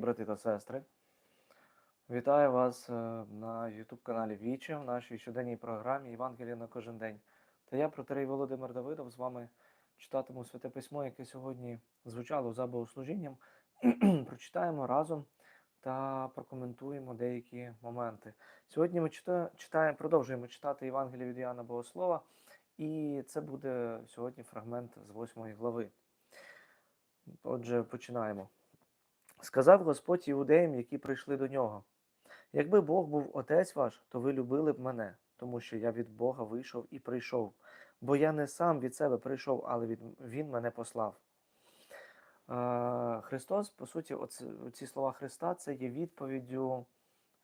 брати та сестри. Вітаю вас е, на YouTube каналі Віче в нашій щоденній програмі Євангелія на кожен день. Та я, протерей Володимир Давидов, з вами читатиму святе письмо, яке сьогодні звучало за богослужінням. Прочитаємо разом та прокоментуємо деякі моменти. Сьогодні ми читаємо, продовжуємо читати Євангеліє від Іоанна Богослова, і це буде сьогодні фрагмент з 8 глави. Отже, починаємо. Сказав Господь іудеям, які прийшли до нього: Якби Бог був отець ваш, то ви любили б мене, тому що я від Бога вийшов і прийшов, бо я не сам від себе прийшов, але від, Він мене послав. Е, Христос, по суті, оці, ці слова Христа це є відповіддю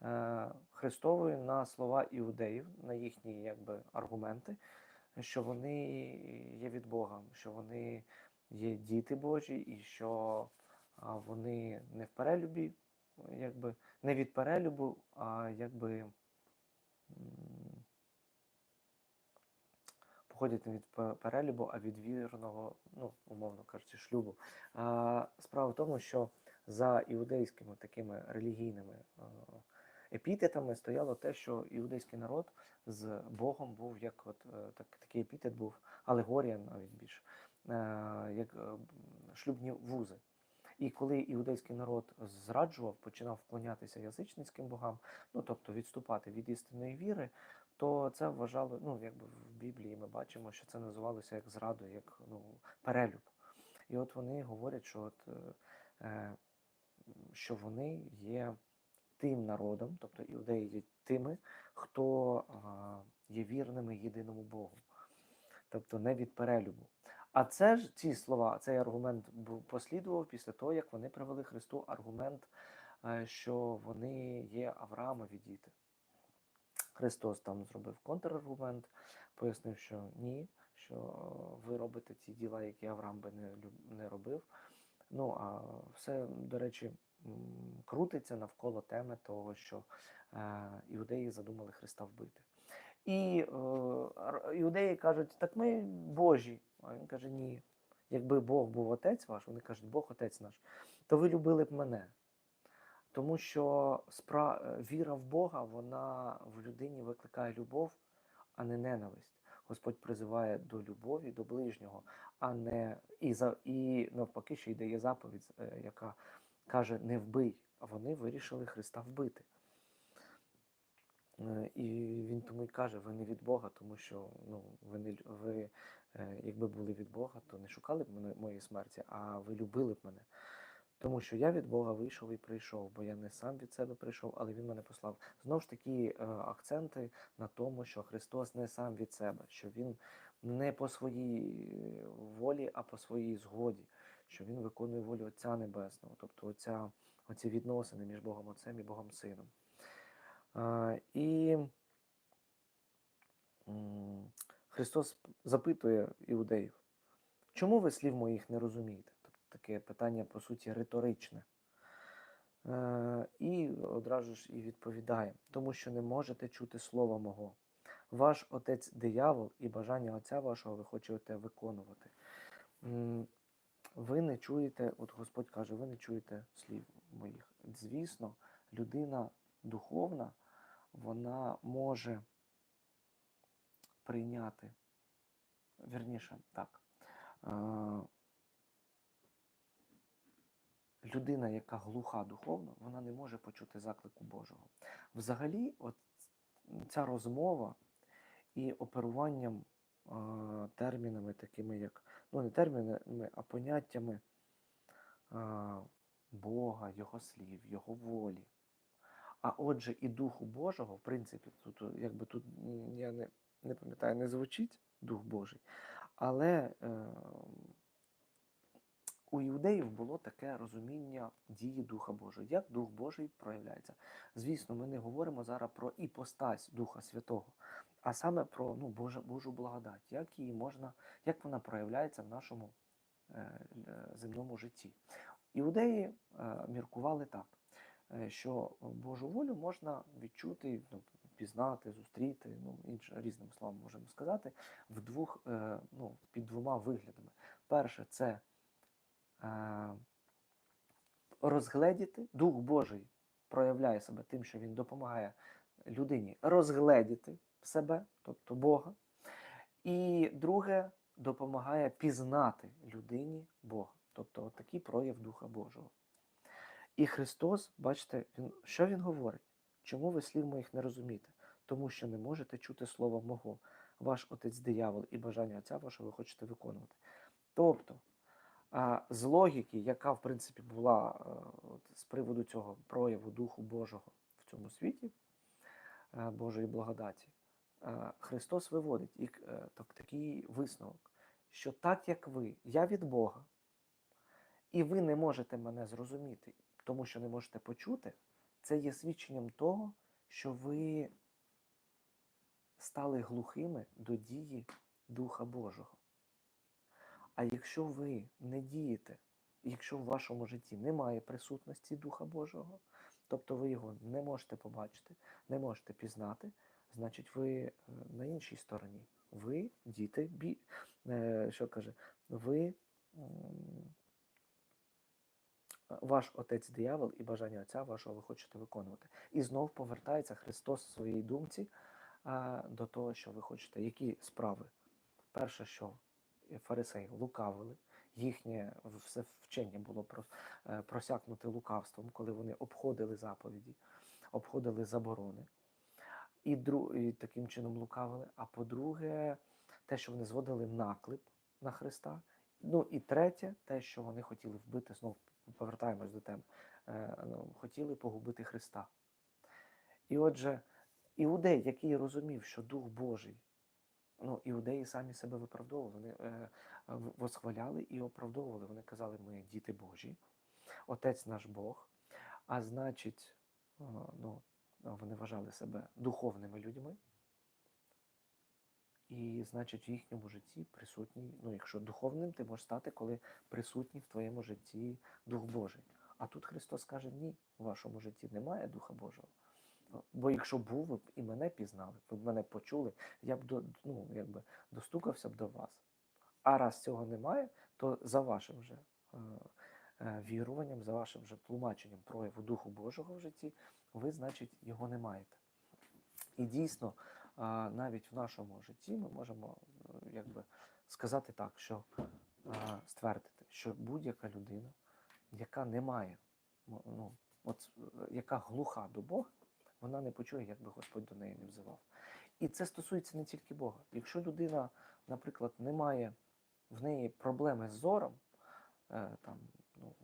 е, Христовою на слова іудеїв, на їхні якби, аргументи, що вони є від Бога, що вони є діти Божі і що вони не в перелюбі, якби не від перелюбу, а якби походять не від перелюбу, а від вірного, ну, умовно кажучи, шлюбу. А, справа в тому, що за іудейськими такими релігійними епітетами стояло те, що іудейський народ з Богом був як от е, так, такий епітет був, алегорія навіть більше, як е, шлюбні вузи. І коли іудейський народ зраджував, починав вклонятися язичницьким богам, ну тобто відступати від істинної віри, то це вважало, ну якби в Біблії ми бачимо, що це називалося як зрадою, як ну, перелюб. І от вони говорять, що от, е, е, що вони є тим народом, тобто іудеї є тими, хто а, є вірними єдиному Богу, тобто не від перелюбу. А це ж ці слова, цей аргумент послідував після того, як вони привели Христу аргумент, е, що вони є Авраамові діти. Христос там зробив контраргумент, пояснив, що ні, що ви робите ті діла, які Авраам би не, не робив. Ну а все, до речі, крутиться навколо теми того, що е, іудеї задумали Христа вбити. І е, іудеї кажуть, так ми Божі. Він каже, ні. Якби Бог був отець ваш, вони кажуть, Бог отець наш, то ви любили б мене. Тому що спра... віра в Бога, вона в людині викликає любов, а не ненависть. Господь призиває до любові, до ближнього, а не і за і навпаки, ще й дає заповідь, е, яка каже: не вбий. А вони вирішили Христа вбити. Е, І він тому й каже: ви не від Бога, тому що ну, ви, не, ви якби були від Бога, то не шукали б мене, моєї смерті, а ви любили б мене. Тому що я від Бога вийшов і прийшов, бо я не сам від себе прийшов, але Він мене послав. Знову ж таки, е, акценти на тому, що Христос не сам від себе, що Він не по своїй е, волі, а по своїй згоді, що Він виконує волю Отця Небесного, тобто оця, оці відносини між Богом Отцем і Богом Сином. А, і м, Христос запитує іудеїв, чому ви слів моїх не розумієте? Тобто таке питання, по суті, риторичне. Е, і одразу ж і відповідає, тому що не можете чути слова мого. Ваш отець диявол і бажання отця вашого ви хочете виконувати. Ви не чуєте, от Господь каже, ви не чуєте слів моїх. Звісно, людина духовна, вона може прийняти, вірніше, так. е, людина, яка глуха духовно, вона не може почути заклику Божого. Взагалі, от ця розмова і оперуванням е, термінами, такими як, ну не термінами, а поняттями е, Бога, Його слів, Його волі. А отже, і Духу Божого, в принципі, тут, якби тут я не, не пам'ятаю, не звучить Дух Божий, але е, у іудеїв було таке розуміння дії Духа Божого, як Дух Божий проявляється. Звісно, ми не говоримо зараз про іпостась Духа Святого, а саме про ну, Божа, Божу благодать, як її можна, як вона проявляється в нашому е, е, земному житті. Іудеї е, міркували так, е, що Божу волю можна відчути, ну, пізнати, зустріти, ну, інш, різними словами можемо сказати, в двох, е, ну, під двома виглядами. Перше, це е, розгледіти, Дух Божий проявляє себе тим, що він допомагає людині розгледіти себе, тобто Бога. І друге, допомагає пізнати людині Бога. Тобто такий прояв Духа Божого. І Христос, бачите, він, що Він говорить? Чому ви слів моїх не розумієте? Тому що не можете чути слова мого, ваш отець диявол і бажання отця вашого ви хочете виконувати. Тобто, з логіки, яка в принципі була е, з приводу цього прояву Духу Божого в цьому світі, е, Божої благодаті, е, Христос виводить і, так, такий висновок, що так як ви, я від Бога, і ви не можете мене зрозуміти, тому що не можете почути, це є свідченням того, що ви стали глухими до дії Духа Божого. А якщо ви не дієте, якщо в вашому житті немає присутності Духа Божого, тобто ви його не можете побачити, не можете пізнати, значить ви е, на іншій стороні. Ви діти, бі... е, що каже, ви ваш отець диявол і бажання отця вашого ви хочете виконувати. І знов повертається Христос в своїй думці а, до того, що ви хочете. Які справи? Перше, що фарисеї лукавили, їхнє все вчення було е, просякнуте лукавством, коли вони обходили заповіді, обходили заборони. І, дру, і таким чином лукавили. А по-друге, те, що вони зводили наклеп на Христа. Ну і третє, те, що вони хотіли вбити, знов повертаємось до теми, е, ну, хотіли погубити Христа. І отже, іудей, який розумів, що Дух Божий, ну, іудеї самі себе виправдовували, вони е, восхваляли і оправдовували. Вони казали, ми діти Божі, Отець наш Бог, а значить, е, ну, вони вважали себе духовними людьми. І, значить, в їхньому житті присутній, ну, якщо духовним, ти можеш стати, коли присутній в твоєму житті Дух Божий. А тут Христос каже: ні, в вашому житті немає Духа Божого. Бо якщо був, ви б і мене пізнали, ви б мене почули, я б до, ну, якби достукався б до вас. А раз цього немає, то за вашим же е, е, віруванням, за вашим же тлумаченням прояву Духу Божого в житті, ви, значить, його не маєте. І дійсно, навіть в нашому житті ми можемо е, якби, сказати так, що ствердити, що будь-яка людина, яка не має, ну, от, е, яка глуха до Бога, вона не почує, як би Господь до неї не взивав. І це стосується не тільки Бога. Якщо людина, наприклад, не має в неї проблеми з зором, е, там, ну,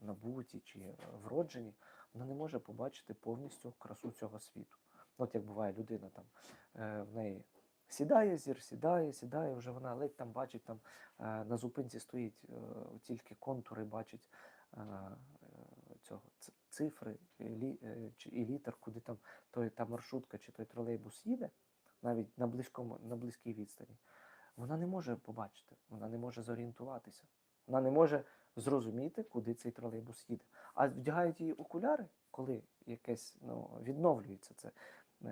набуті чи вроджені, вона не може побачити повністю красу цього світу. От як буває людина там е, в неї сідає зір, сідає, сідає, вже вона ледь там бачить, там е, на зупинці стоїть е, тільки контури, бачить цього цифри і, літер, куди там той, та маршрутка чи той тролейбус їде, навіть на близькому, на близькій відстані, вона не може побачити, вона не може зорієнтуватися, вона не може зрозуміти, куди цей тролейбус їде. А вдягають їй окуляри, коли якесь ну, відновлюється це,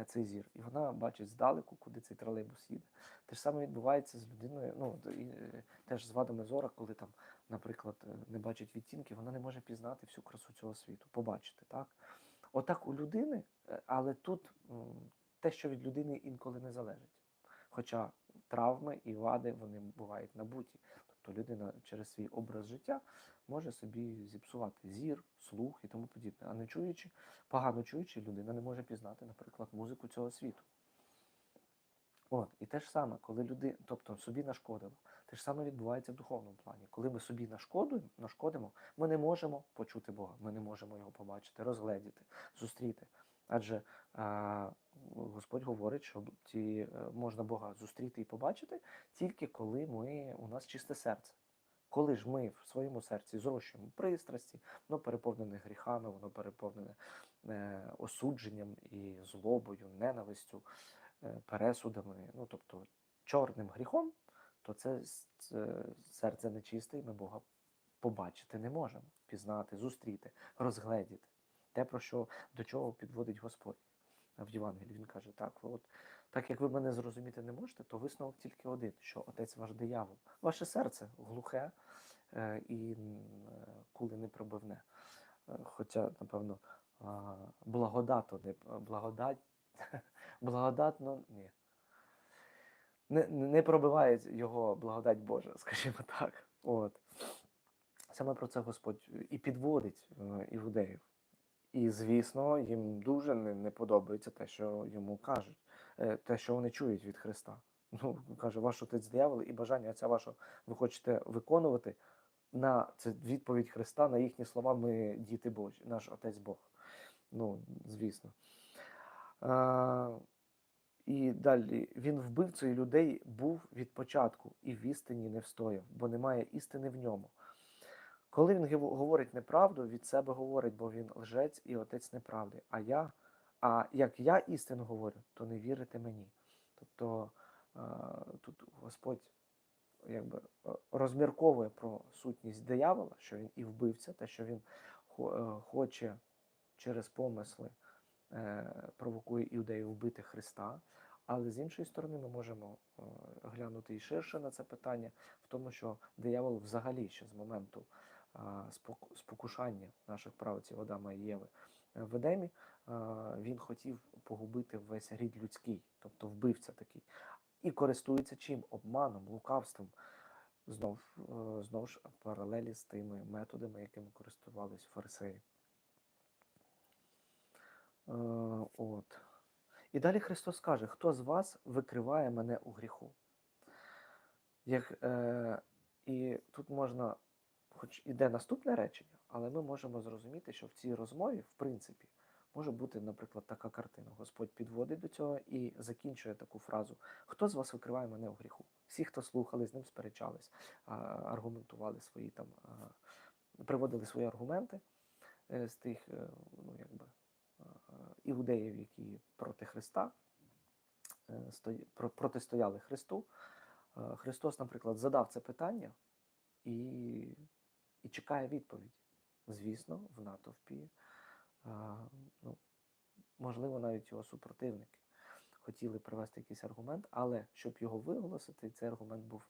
цей зір, і вона бачить здалеку, куди цей тролейбус їде. Те ж саме відбувається з людиною, ну і, е, теж з вадами зора, коли там, наприклад, е, не бачить відтінки, вона не може пізнати всю красу цього світу, побачити. Так? Отак у людини, е, але тут те, що від людини інколи не залежить. Хоча травми і вади вони бувають набуті. Тобто людина через свій образ життя може собі зіпсувати зір, слух і тому подібне. А не чуючи, погано чуючи, людина не може пізнати, наприклад, музику цього світу. От, і те ж саме, коли люди, тобто собі нашкодило, те ж саме відбувається в духовному плані. Коли ми собі нашкодуємо, нашкодимо, ми не можемо почути Бога, ми не можемо його побачити, розгледіти, зустріти. Адже а, Господь говорить, що ті, е, можна Бога зустріти і побачити тільки коли ми, у нас чисте серце. Коли ж ми в своєму серці зрощуємо пристрасті, воно переповнене гріхами, воно переповнене е, осудженням і злобою, ненавистю, е, пересудами, ну тобто чорним гріхом, то це, це серце нечисте, і ми Бога побачити не можемо, пізнати, зустріти, розгледіти. Те, про що до чого підводить Господь в Євангелії. Він каже: так, от так як ви мене зрозуміти не можете, то висновок тільки один: що отець ваш диявол, ваше серце глухе е, і е, кули не пробивне. е, хоча, напевно, а, благодату, не благодать, благодатно, ні. Не, не пробиває його благодать Божа, скажімо так. От. Саме про це Господь і підводить е, іудеїв. І, звісно, їм дуже не, подобається те, що йому кажуть, е, те, що вони чують від Христа. Ну, каже, ваш отець диявол і бажання отця вашого ви хочете виконувати. На це відповідь Христа на їхні слова ми діти Божі, наш Отець Бог. Ну, звісно. А, і далі він вбивцею людей був від початку і в істині не встояв, бо немає істини в ньому. Коли він говорить неправду, від себе говорить, бо він лжець і отець неправди. А я, а як я істину говорю, то не вірите мені. Тобто е, тут Господь якби е, розмірковує про сутність диявола, що він і вбивця, те, що він е, хоче через помисли провокує іудеїв вбити Христа. Але з іншої сторони, ми можемо глянути і ширше на це питання, в тому, що диявол взагалі ще з моменту спокушання наших правців Адама і Єви е, в Едемі, він хотів погубити весь рід людський, тобто вбивця такий. І користується чим? Обманом, лукавством. Знов, е, знов ж паралелі з тими методами, якими користувались фарисеї. Е, От. І далі Христос каже, хто з вас викриває мене у гріху? Як, е, і тут можна, хоч іде наступне речення, але ми можемо зрозуміти, що в цій розмові, в принципі, може бути, наприклад, така картина. Господь підводить до цього і закінчує таку фразу: Хто з вас викриває мене у гріху? Всі, хто слухали, з ним сперечались, аргументували свої там, приводили свої аргументи е, з тих, е, ну, якби, іудеїв, які проти Христа е, протистояли Христу. Христос, наприклад, задав це питання і, і чекає відповідь. Звісно, в натовпі, ну, можливо, навіть його супротивники хотіли привести якийсь аргумент, але щоб його виголосити, цей аргумент був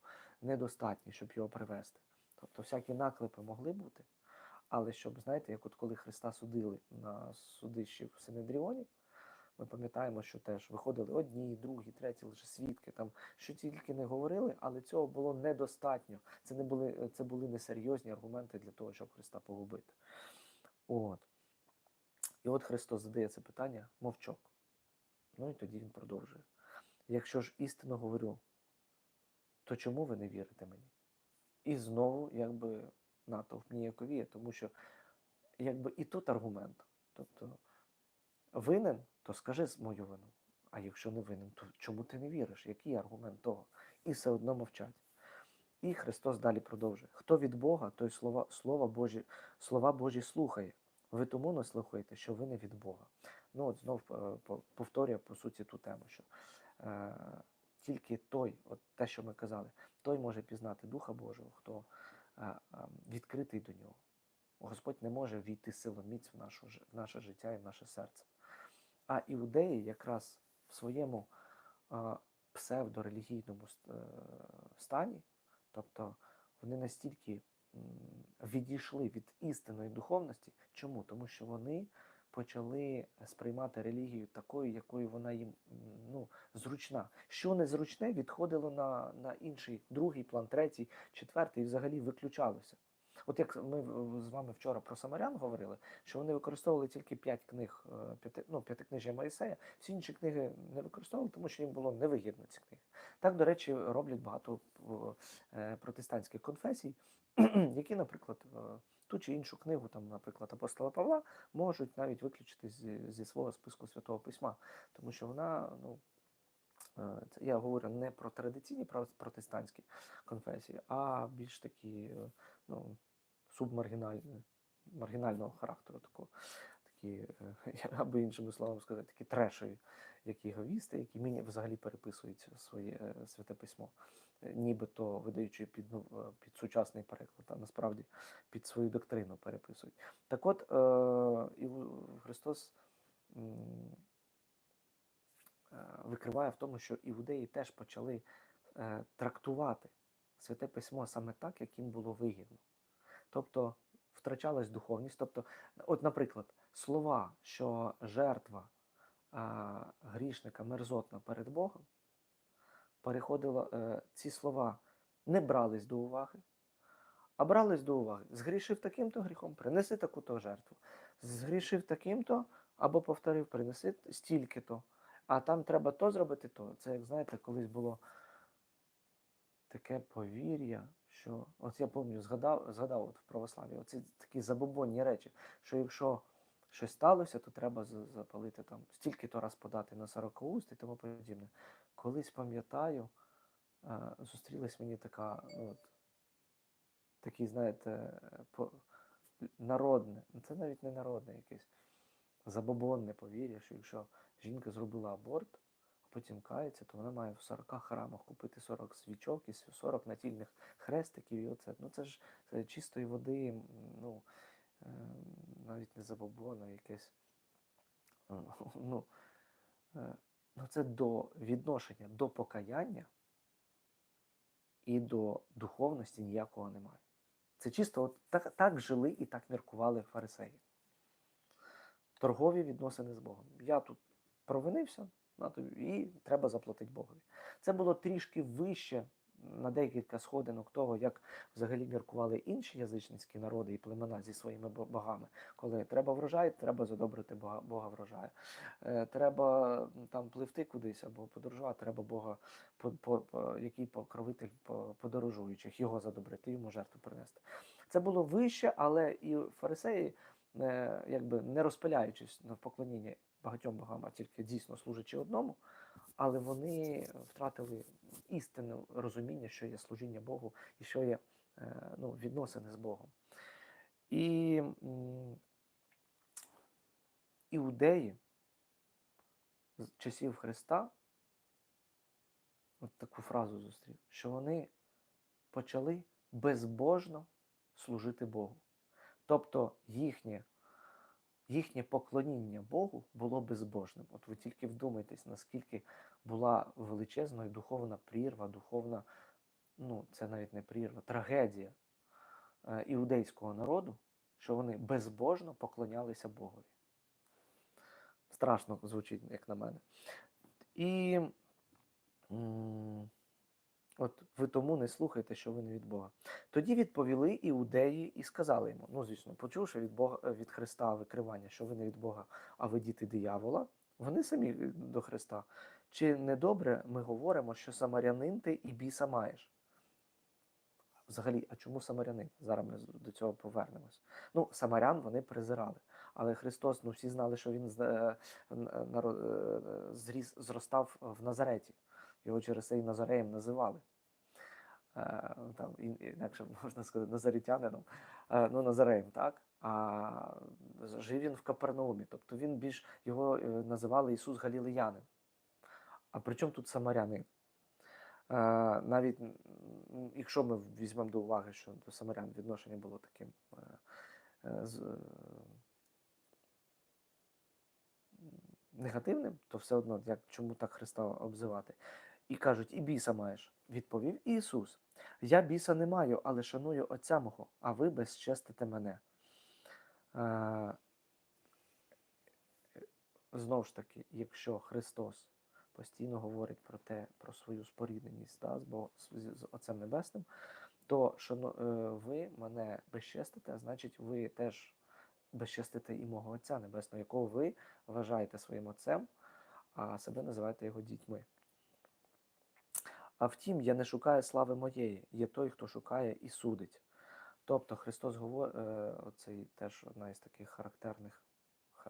недостатній, щоб його привести. Тобто всякі наклепи могли бути, але щоб, знаєте, як от коли Христа судили на судищі в Синедріоні, ми пам'ятаємо, що теж виходили одні, другі, треті лише свідки, там що тільки не говорили, але цього було недостатньо. Це не були це були несерйозні аргументи для того, щоб Христа погубити. От. І от Христос задає це питання мовчок. Ну і тоді він продовжує. Якщо ж істину говорю, то чому ви не вірите мені? І знову, якби натовп ніяковіє, тому що якби і тут аргумент. Тобто винен, то скажи мою вину. А якщо не винен, то чому ти не віриш? Який аргумент того? І все одно мовчать. І Христос далі продовжує: хто від Бога, той слова, слова, Божі, слова Божі слухає. Ви тому не слухаєте, що ви не від Бога. Ну от знов е, по- повторюю по суті ту тему, що е, тільки той, от те, що ми казали, той може пізнати Духа Божого, хто е, е, відкритий до нього. Господь не може війти силоміць в, нашу, в наше життя і в наше серце. А іудеї якраз в своєму псевдорелігійному е, стані, тобто вони настільки відійшли від істинної духовності. Чому? Тому що вони почали сприймати релігію такою, якою вона їм ну, зручна. Що незручне, відходило на, на інший, другий план, третій, четвертий і взагалі виключалося. От як ми з вами вчора про Самарян говорили, що вони використовували тільки п'ять книг, е, п'яти, ну, п'ятикнижжя Моїсея, всі інші книги не використовували, тому що їм було невигідно ці книги. Так, до речі, роблять багато е, протестантських конфесій, які, наприклад, е, ту чи іншу книгу, там, наприклад, апостола Павла, можуть навіть виключити зі, зі свого списку святого письма, тому що вона, ну, це я говорю не про традиційні протестантські конфесії, а більш такі е, ну, субмаргінальні, маргінального характеру такого. Такі, е, або іншими словами сказати, такі трешові, як єговісти, які мені взагалі переписують своє е, святе письмо, е, нібито видаючи під, ну, е, під сучасний переклад, а насправді під свою доктрину переписують. Так от, е, Христос е, викриває в тому, що іудеї теж почали е, трактувати святе письмо саме так, як їм було вигідно. Тобто втрачалась духовність. Тобто, от, наприклад, слова, що жертва грішника мерзотна перед Богом, переходило, е, ці слова не брались до уваги, а брались до уваги. Згрішив таким-то гріхом, принеси таку-то жертву. Згрішив таким-то, або повторив, принеси стільки-то. А там треба то зробити, то. Це, як знаєте, колись було таке повір'я, що от я пам'ятаю, згадав, згадав от в православі, оці такі забобонні речі, що якщо щось сталося, то треба запалити там стільки-то раз подати на 40 уст і тому подібне. Колись пам'ятаю, е, зустрілась мені така, ну, от, такий, знаєте, по, народне, це навіть не народне якесь забобонне повір'я, що якщо жінка зробила аборт, а потім кається, то вона має в 40 храмах купити 40 свічок і 40 натільних хрестиків. І оце. Ну це ж це чистої води, ну е, навіть не забобон, а якесь. е, Ну, е, ну це до відношення до покаяння і до духовності ніякого немає. Це чисто от так, так жили і так міркували фарисеї. Торгові відносини з Богом. Я тут провинився, на тобі, і треба заплатити Богові. Це було трішки вище на декілька сходинок того, як взагалі міркували інші язичницькі народи і племена зі своїми богами. Коли треба врожай, треба задобрити Бога, Бога врожаю. Е, треба там пливти кудись або подорожувати, треба Бога, по, по, по, який покровитель по- подорожуючих, його задобрити, йому жертву принести. Це було вище, але і фарисеї, е, якби не розпиляючись на поклоніння багатьом богам, а тільки дійсно служачи одному, але вони втратили істинне розуміння, що є служіння Богу і що є е, ну, відносини з Богом. І іудеї з часів Христа, от таку фразу зустрів, що вони почали безбожно служити Богу. Тобто їхнє, їхнє поклоніння Богу було безбожним. От ви тільки вдумайтесь, наскільки була величезною духовна прірва, духовна, ну це навіть не прірва, трагедія е, іудейського народу, що вони безбожно поклонялися Богові. Страшно звучить, як на мене. І м, от ви тому не слухайте, що ви не від Бога. Тоді відповіли іудеї і сказали йому: ну, звісно, почувши від Бога е, від Христа викривання, що ви не від Бога, а ви діти диявола, вони самі е, до Христа. Чи не добре ми говоримо, що самарянин ти і біса маєш? Взагалі, а чому самарянин? Зараз ми до цього повернемось. Ну, самарян вони презирали. Але Христос, ну всі знали, що він е, зріс, зростав в Назареті. Його через це і Назареєм називали. Е, Там, інакше можна сказати, назарітянином, Е, ну, Назареєм, так? А жив він в Капернаумі. Тобто він більш його е, називали Ісус Галілеянин. А при чому тут самарянин? Навіть якщо ми візьмемо до уваги, що до самарян відношення було таким негативним, то все одно, як, чому так Христа обзивати? І кажуть, і біса маєш. Відповів Ісус: Я біса не маю, але шаную Отця мого, а ви безчестите мене. Е, Знову ж таки, якщо Христос постійно говорить про те, про свою спорідненість та, з, Бо- з, Отцем Небесним, то шано, е, ви мене безчестите, а значить, ви теж безчестите і мого Отця Небесного, якого ви вважаєте своїм отцем, а себе називаєте його дітьми. А втім, я не шукаю слави моєї, є той, хто шукає і судить. Тобто Христос говорить, оцей теж одна із таких характерних,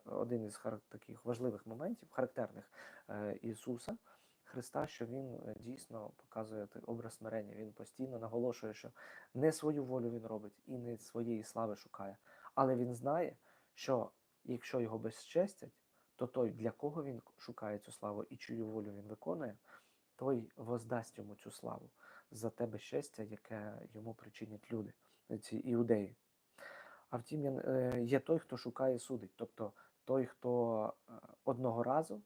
один із таких важливих моментів, характерних е, Ісуса Христа, що Він е, дійсно показує образ смирення. Він постійно наголошує, що не свою волю він робить і не своєї слави шукає. Але він знає, що якщо його безчестять, то той, для кого він шукає цю славу і чию волю він виконує, той воздасть йому цю славу за те безчестя, яке йому причинять люди, ці іудеї. А втім, е, є той, хто шукає судить, тобто той, хто е, одного разу е,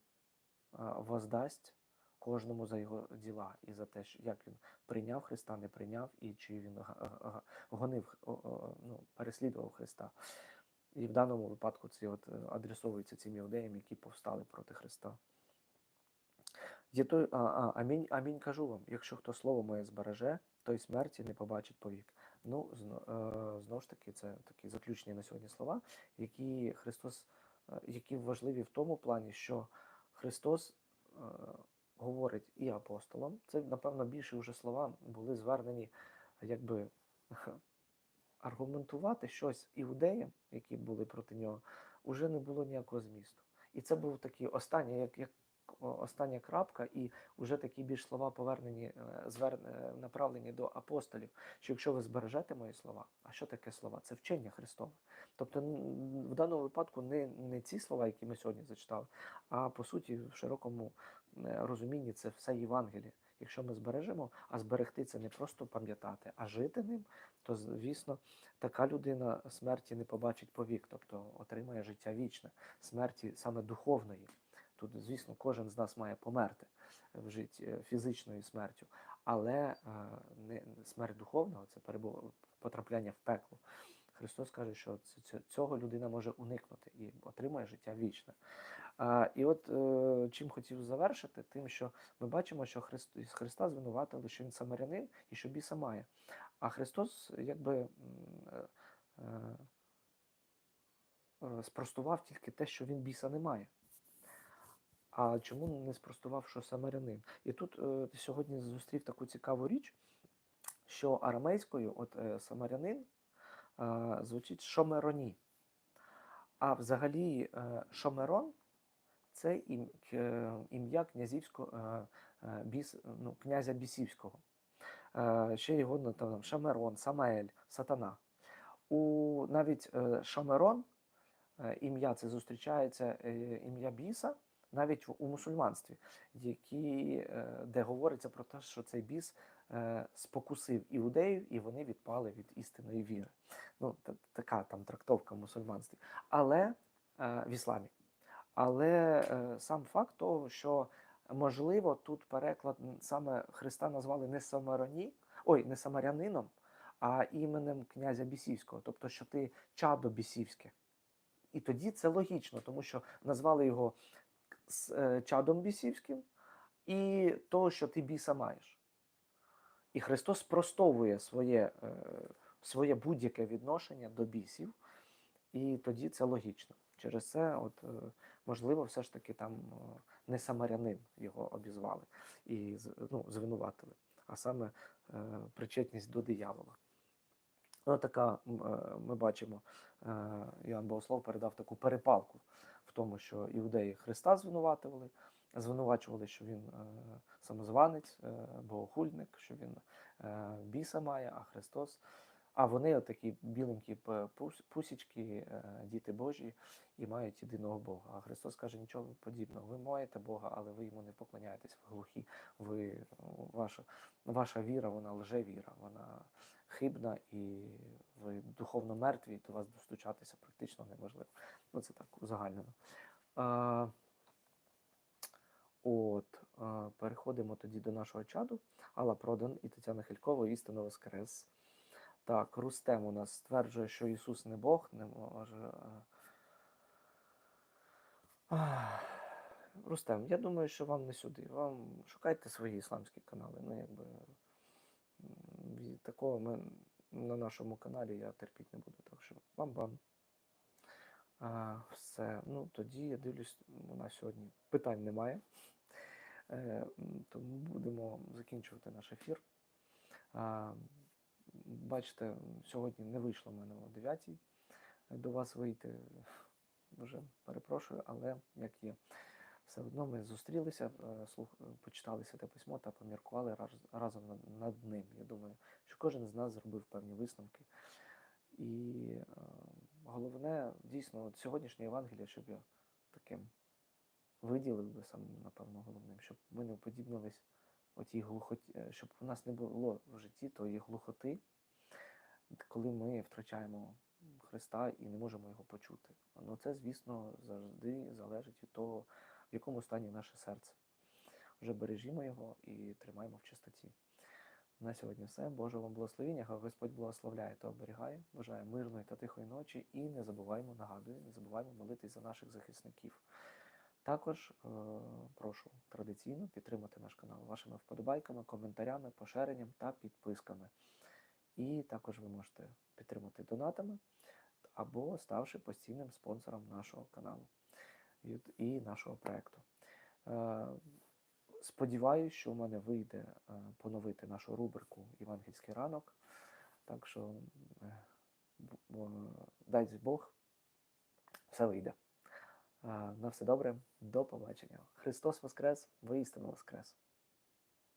воздасть кожному за його діла і за те, як він прийняв Христа, не прийняв, і чи він гонив, ну, переслідував Христа. І в даному випадку це от адресовується цим іудеям, які повстали проти Христа. Той, а, а, амінь, амінь кажу вам, якщо хто слово моє збереже, той смерті не побачить повік. Ну, зно, е, знову ж таки, це такі заключні на сьогодні слова, які Христос, е, які важливі в тому плані, що Христос е, говорить і апостолам. Це, напевно, більше вже слова були звернені, якби аргументувати щось іудеям, які були проти нього, уже не було ніякого змісту. І це був такий останній, як, як остання крапка, і вже такі більш слова повернені, е, е, направлені до апостолів. Що якщо ви збережете мої слова, а що таке слова? Це вчення Христове. Тобто, в даному випадку не, не ці слова, які ми сьогодні зачитали, а по суті, в широкому е, розумінні це все Євангеліє. Якщо ми збережемо, а зберегти це не просто пам'ятати, а жити ним, то звісно, така людина смерті не побачить повік, тобто отримає життя вічне, смерті саме духовної. Тут, звісно, кожен з нас має померти в житті е, фізичною смертю, але е, не смерть духовного це потрапляння в пекло. Христос каже, що цього людина може уникнути і отримує життя вічне. І от е, чим хотів завершити, тим, що ми бачимо, що Христ, Христа звинуватили, що він самарянин і що біса має. А Христос якби спростував тільки те, що він біса не має. А чому не спростував, що самарянин? І тут е, сьогодні зустрів таку цікаву річ, що арамейською, от е, самарянин е, звучить шомероні. А взагалі е, шомерон це к- ім'я князівського е, е, біс, ну, князя Бісівського. Е, ще його ну, там, Шамерон, Самаель, Сатана. У навіть е, Шамерон е, ім'я це зустрічається е, ім'я біса навіть у мусульманстві, які, е, де говориться про те, що цей біс е, спокусив іудеїв, і вони відпали від істинної віри. Ну, така там трактовка в мусульманстві. Але е, в ісламі. Але сам факт того, що можливо тут переклад саме Христа назвали не самароні, ой, не самарянином, а іменем князя Бісівського, тобто, що ти чадо бісівське. І тоді це логічно, тому що назвали його с- е, чадом бісівським і того, що ти біса маєш. І Христос спростовує своє, е, своє будь-яке відношення до бісів, і тоді це логічно. Через це, от, е, можливо, все ж таки там е, не самарянин його обізвали і ну, звинуватили, а саме е, причетність до диявола. Ну, така е, ми бачимо, е, Іоанн Богослов передав таку перепалку в тому, що іудеї Христа звинуватували, звинувачували, що він е, самозванець, е, богохульник, що він е, біса має, а Христос. А вони отакі біленькі пусічки, е, діти Божі, і мають єдиного Бога. А Христос каже нічого подібного. Ви маєте Бога, але ви йому не поклоняєтесь, ви глухі. Ви, ваша, ваша віра, вона лжевіра, вона хибна і ви духовно мертві, до вас достучатися практично неможливо. Ну, це так узагальнено. А, от, переходимо тоді до нашого чаду. Алла Продан і Тетяна Хилькова істинно воскрес. Так, Рустем у нас стверджує, що Ісус не Бог, не може. е. Рустем, я думаю, що вам не сюди. Вам шукайте свої ісламські канали. Ну, якби м, такого ми на нашому каналі я терпіти не буду. Так що вам-вам. А, все. Ну, тоді я дивлюсь, у нас сьогодні питань немає. Е, тому будемо закінчувати наш ефір. Бачите, сьогодні не вийшло в мене о 9 до вас вийти. Дуже перепрошую, але як є. Все одно ми зустрілися, е, слух, почитали святе письмо та поміркували раз- разом над, над ним. Я думаю, що кожен з нас зробив певні висновки. І е, головне, дійсно, от сьогоднішнє Євангеліє, щоб я таким виділив би сам, напевно, головним, щоб ми не уподібнились отій глухоті, е, щоб у нас не було в житті тої глухоти, коли ми втрачаємо Христа і не можемо його почути. Ну це, звісно, завжди залежить від того, в якому стані наше серце. вже бережімо його і тримаємо в чистоті. На сьогодні все. Боже вам благословіння, Господь благословляє та оберігає. Бажаю мирної та тихої ночі і не забуваємо, нагадую, не забуваємо молитись за наших захисників. Також е, прошу традиційно підтримати наш канал вашими вподобайками, коментарями, поширенням та підписками. І також ви можете підтримати донатами або ставши постійним спонсором нашого каналу і, нашого проекту. Е, Сподіваюсь, що у мене вийде е, поновити нашу рубрику Євангельський ранок. Так що, е, дай Бог, все вийде. На все добре, до побачення. Христос Воскрес, воістину Воскрес!